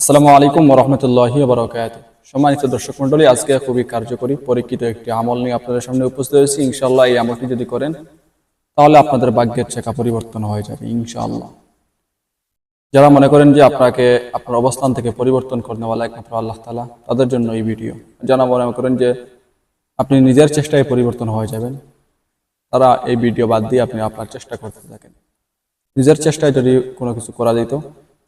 আসসালামু আলাইকুম রহমতুল্লাহি বরকাত সম্মানিত দর্শক মন্ডলী আজকে খুবই কার্যকরী, পরীক্ষিত একটি আমল নিয়ে আপনাদের সামনে উপস্থিত হয়েছি। ইনশাল্লাহ এই আমলটি যদি করেন, তাহলে আপনাদের ভাগ্যের চেকা পরিবর্তন হয়ে যাবে, ইনশাআল্লাহ। যারা মনে করেন যে আপনাকে, আপনার অবস্থান থেকে পরিবর্তন করতে বলা একমাত্র আল্লাহ তালা তাদের জন্য এই ভিডিও। যারা মনে করেন যে আপনি নিজের চেষ্টায় পরিবর্তন হয়ে যাবেন, তারা এই ভিডিও বাদ দিয়ে আপনি আপনার চেষ্টা করতে থাকেন। নিজের চেষ্টায় যদি কোনো কিছু করা যেত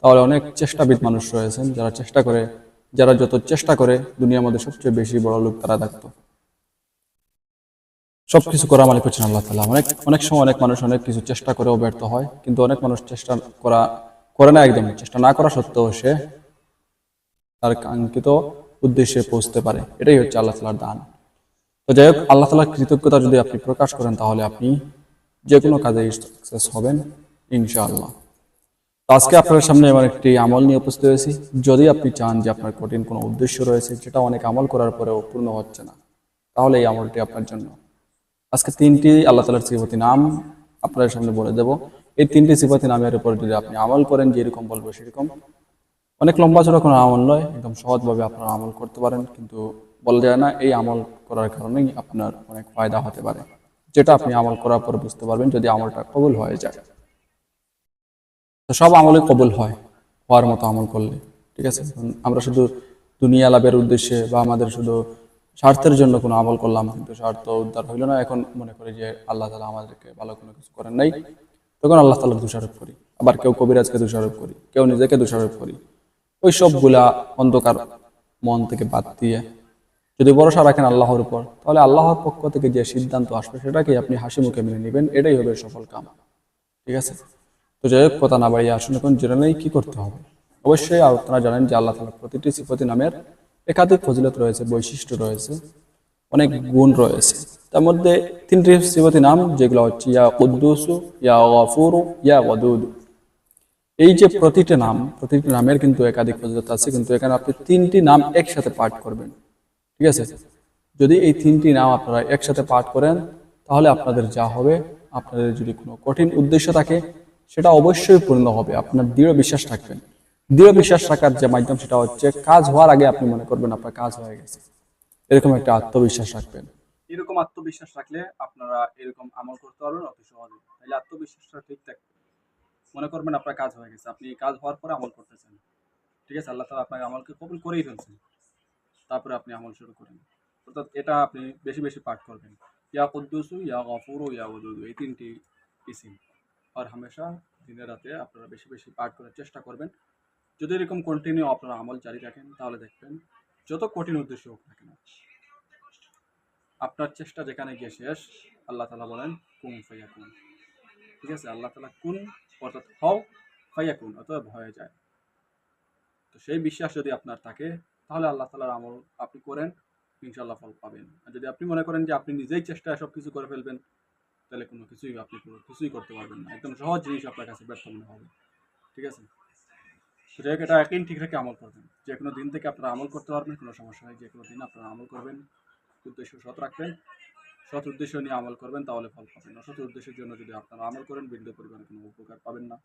তাহলে অনেক চেষ্টাবিদ মানুষ রয়েছেন যারা চেষ্টা করে, যারা যত চেষ্টা করে, দুনিয়ার মধ্যে সবচেয়ে বেশি বড় লোক তারা থাকতো সবকিছু করা মালিক হচ্ছেন আল্লাহ তালা অনেক অনেক সময় অনেক মানুষ অনেক কিছু চেষ্টা করেও ব্যর্থ হয়, কিন্তু অনেক মানুষ চেষ্টা করা, করে না একদম। চেষ্টা না করা সত্ত্বেও সে তার কাঙ্ক্ষিত উদ্দেশ্যে পৌঁছতে পারে। এটাই হচ্ছে আল্লাহ তালার দান। তো যাই হোক, আল্লাহ তালার কৃতজ্ঞতা যদি আপনি প্রকাশ করেন, তাহলে আপনি যে কোনো কাজে সাকসেস হবেন, ইনশাআল্লাহ। আজকে আপনার সামনে এমন একটি আমল নিয়ে উপস্থিত হয়েছি। যদি আপনি চান যে আপনার কঠিন কোনো উদ্দেশ্য রয়েছে যেটা অনেক আমল করার পরেও পূর্ণ হচ্ছে না, তাহলে এই আমলটি আপনার জন্য। আজকে তিনটি আল্লাহ তালার সিফতি নাম আপনার সামনে বলে দেব। এই তিনটি সিফতি নামের উপর যদি আপনি আমল করেন, যেরকম বলব সেরকম। অনেক লম্বা চড়া কোনো আমল নয়, একদম সহজভাবে আপনারা আমল করতে পারেন, কিন্তু বলা যায় না এই আমল করার কারণেই আপনার অনেক ফায়দা হতে পারে। যেটা আপনি আমল করার পর বুঝতে পারবেন যদি আমলটা কবুল হয়ে যায়। তো সব আমলে কবুল হয়, হওয়ার মতো আমল করলে, ঠিক আছে? আমরা শুধু দুনিয়া লাভের উদ্দেশ্যে বা আমাদের শুধু স্বার্থের জন্য কোনো আমল করলাম, কিন্তু স্বার্থ উদ্ধার হইল না। এখন মনে করি যে আল্লাহ তালা আমাদেরকে ভালো কোনো কিছু করেন নাই। তখন আল্লাহ তালার দোষারোপ করি, আবার কেউ কবিরাজকে দোষারোপ করি, কেউ নিজেকে দোষারোপ করি। ওই সবগুলা অন্ধকার মন থেকে বাদ দিয়ে যদি ভরসা রাখেন আল্লাহর উপর, তাহলে আল্লাহর পক্ষ থেকে যে সিদ্ধান্ত আসবে সেটাকে আপনি হাসি মুখে মেনে নেবেন। এটাই হবে সফল কাম, ঠিক আছে? তো যাই হোক কথা না বাড়িয়ে আসুন এখন, জেনে নেই কি করতে হবে। অবশ্যই আপনারা জানেন যে আল্লাহ তালা প্রতিটি সিফতি নামের একাধিক ফজিলত রয়েছে, বৈশিষ্ট্য রয়েছে, অনেক গুণ রয়েছে। তার মধ্যে তিনটি সিফতি নাম, যেগুলো হচ্ছে ইয়া কুদ্দুসু, ইয়া গফুরু, ইয়া ওয়াদুদু। এই যে প্রতিটি নাম, প্রতিটি নামের কিন্তু একাধিক ফজিলত আছে, কিন্তু এখানে আপনি তিনটি নাম একসাথে পাঠ করবেন। ঠিক আছে? যদি এই তিনটি নাম আপনারা একসাথে পাঠ করেন, তাহলে আপনাদের যা হবে, আপনাদের যদি কোনো কঠিন উদ্দেশ্য থাকে সেটা অবশ্যই পূর্ণ হবে, আপনার দৃঢ় বিশ্বাস থাকবেন দৃঢ় বিশ্বাস রাখার যে মাধ্যম সেটা হচ্ছে কাজ হওয়ার আগে আপনি মনে করবেন আপনার কাজ হয়ে গেছে। এরকম একটা আত্মবিশ্বাস রাখবেন। এরকম আত্মবিশ্বাস রাখলে আপনারা এরকম আমল করতে পারবেন অতি সহজে। তাহলে আত্মবিশ্বাসটা ঠিক থাকবে মনে করবেন আপনার কাজ হয়ে গেছে। আপনি কাজ হওয়ার পরে আমল করতেছেন। ঠিক আছে, আল্লাহ তালা আপনাকে আমলকে কবুল করেই ফেলছেন। তারপরে আপনি আমল শুরু করেন। অর্থাৎ এটা আপনি বেশি বেশি পাঠ করবেন। ইয়া কুদ্দুসু, ইয়া গফুরু, ইয়া ওদুদু এই তিনটি ইসিম। আর হামেশা দিনের রাতে আপনারা বেশি বেশি পাঠ করার চেষ্টা করবেন। যদি এরকম কন্টিনিউ আপনারা আমল জারি রাখেন, তাহলে দেখবেন যত কঠিন উদ্দেশ্য হোক না কেন, আপনার চেষ্টা যেখানে গিয়ে শেষ, আল্লাহ তালা বলেন, কুম ফাইয়া কুন ঠিক আছে? আল্লাহ তালা কুন অর্থাৎ হও ফাইয়া কুন অর্থাৎ ভয়ে যায়। তো সেই বিশ্বাস যদি আপনার থাকে, তাহলে আল্লাহ তালার আমল আপনি করেন ইনশাল্লাহ ফল পাবেন। আর যদি আপনি মনে করেন যে আপনি নিজেই চেষ্টায় সব কিছু করে ফেলবেন তাহলে কোনো কিছুই আপনি কোনো কিছুই করতে পারবেন না। একদম সহজ জিনিস আপনার কাছে ব্যর্থ মনে হবে। ঠিক আছে? হোক, এটা একদিন ঠিক রেখে আমল করবেন। যে কোনো দিন থেকে আপনারা আমল করতে পারবেন, কোনো সমস্যা নেই। যে কোনো দিন আপনারা আমল করবেন। উদ্দেশ্য সৎ রাখবেন। সৎ উদ্দেশ্য নিয়ে আমল করবেন, তাহলে ফল পাবেন। অসৎ উদ্দেশ্যের জন্য যদি আপনারা আমল করেন, বিন্দু পরিমাণে কোনো উপকার পাবেন না।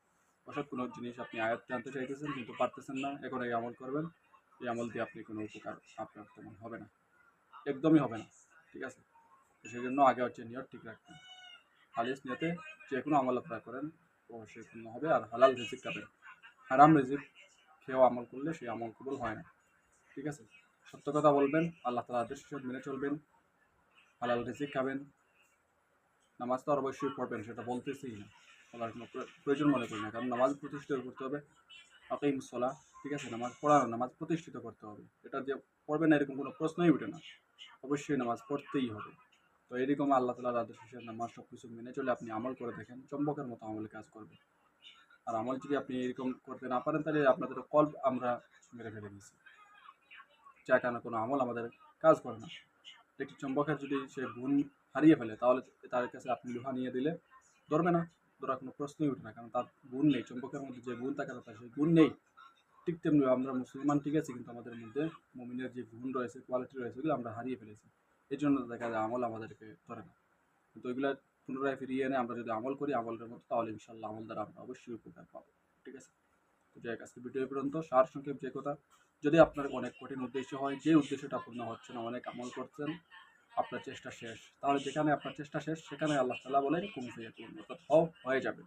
অসৎ কোনো জিনিস আপনি আয়ত্তে আনতে চাইতেছেন, কিন্তু পারতেছেন না, এখন এই আমল করবেন। এই আমল দিয়ে আপনি কোনো উপকার আপনার তেমন হবে না। একদমই হবে না। ঠিক আছে? সেই জন্য আগে হচ্ছে নিয়ত ঠিক রাখবেন। খালিস নিয়তে যে কোনো আমল আপনারা করেন অবশ্যই পূর্ণ হবে আর হালাল রিজিক খাবেন হারাম রিজিক খেয়েও আমল করলে সেই আমল কবুল হয় না। ঠিক আছে? সত্য কথা বলবেন, আল্লাহ তালা আদেশ মেনে চলবেন, হালাল রিজিক খাবেন। নামাজ তো আর অবশ্যই পড়বেন, সেটা বলতেছি না। বলার কোনো প্র- প্রয়োজন মনে করি না, কারণ নামাজ প্রতিষ্ঠিত করতে হবে আকিম সলা ঠিক আছে? নামাজ পড়ানো নামাজ প্রতিষ্ঠিত করতে হবে। এটা যে পড়বে না এরকম কোনো প্রশ্নই উঠে না। অবশ্যই নামাজ পড়তেই হবে। তো এরকম আল্লাহ তালার আদেশ হিসেবে নামাজ সব কিছু মেনে চলে আপনি আমল করে দেখেন চম্বকের মতো আমলে কাজ করবে। আর আমল যদি আপনি এরকম করতে না পারেন, তাহলে আপনাদের কল্প আমরা মেরে ফেলে দিয়েছি। যার কারণে কোনো আমল আমাদের কাজ করে না। একটি চম্বকের যদি সে গুণ হারিয়ে ফেলে, তাহলে তার কাছে আপনি লোহা নিয়ে দিলে ধরবে না। ধরার কোনো প্রশ্নই উঠে না, কারণ তার গুণ নেই। চম্বকের মধ্যে যে গুণ থাকে, তার সেই গুণ নেই। ঠিক তেমনি আমরা মুসলমান ঠিক আছে, কিন্তু আমাদের মধ্যে মুমিনের যে গুণ রয়েছে কোয়ালিটি রয়েছে, এগুলো আমরা হারিয়ে ফেলেছি। এই জন্য দেখা যায় আমল আমাদেরকে ধরে না। কিন্তু ওইগুলো পুনরায় ফিরিয়ে এনে আমরা যদি আমল করি, আমলের মতো, তাহলে ইনশাল্লাহ আমল দ্বারা আমরা অবশ্যই উপকার পাবো। ঠিক আছে? তো যাই আজকে ভিডিও পর্যন্ত। সার সংক্ষেপ যে কথা, যদি আপনার অনেক কঠিন উদ্দেশ্য হয়, যে উদ্দেশ্যটা পূর্ণ হচ্ছে না, অনেক আমল করছেন, আপনার চেষ্টা শেষ। তাহলে যেখানে আপনার চেষ্টা শেষ, সেখানে আল্লাহ তালা বলেন কুমফিয়া কুম অর্থাৎ হয়ে যাবে।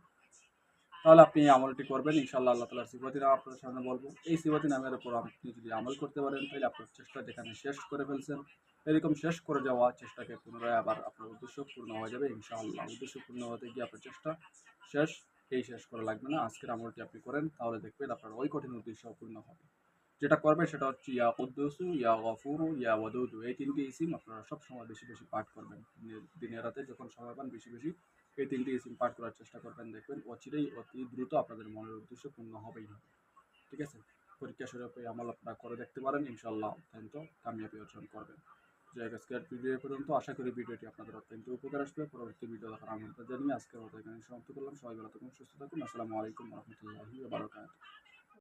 তাহলে আপনি আমলটি করবেন ইনশাল্লাহ আল্লাহ তালার সিবাতি নাম আপনাদের সামনে বলব। এই সিবাতি নামের উপর আপনি যদি আমল করতে পারেন, তাহলে আপনার চেষ্টা যেখানে শেষ করে ফেলছেন, এরকম শেষ করে যাওয়া চেষ্টাকে পুনরায় আবার আপনার উদ্দেশ্য পূর্ণ হয়ে যাবে, ইনশাআল্লাহ। উদ্দেশ্য পূর্ণ হতে গিয়ে আপনার চেষ্টা শেষ, এই শেষ করা লাগবে না। আজকের আমলটি আপনি করেন, তাহলে দেখবেন আপনার ওই কঠিন উদ্দেশ্য পূর্ণ হবে। যেটা করবেন সেটা হচ্ছে ইয়া কুদ্দুসু, ইয়া গফুরু, ইয়া ওয়াদুদু। এই তিনটি ইসিম আপনারা সব সময় বেশি বেশি পাঠ করবেন। দিনের রাতে যখন সময় পান, বেশি বেশি এই তিনটি ইসিম পাঠ করার চেষ্টা করবেন। দেখবেন অচিরেই অতি দ্রুত আপনাদের মনের উদ্দেশ্য পূর্ণ হবেই। হবে ঠিক আছে? পরীক্ষা স্বরূপে আমল আপনারা করে দেখতে পারেন ইনশাল্লাহ অত্যন্ত কামিয়াবি অর্জন করবেন। যাই আজকের ভিডিও পর্যন্ত আশা করি ভিডিওটি আপনাদের অত্যন্ত উপকার আসবে। পরবর্তী ভিডিও দেখার আমন্ত্রণ জানিয়ে আজকের মতো এখানে সমাপ্ত করলাম। সবাই ভালো থাকুন, সুস্থ থাকুন। আসসালামু আলাইকুম রহমতুল্লাহি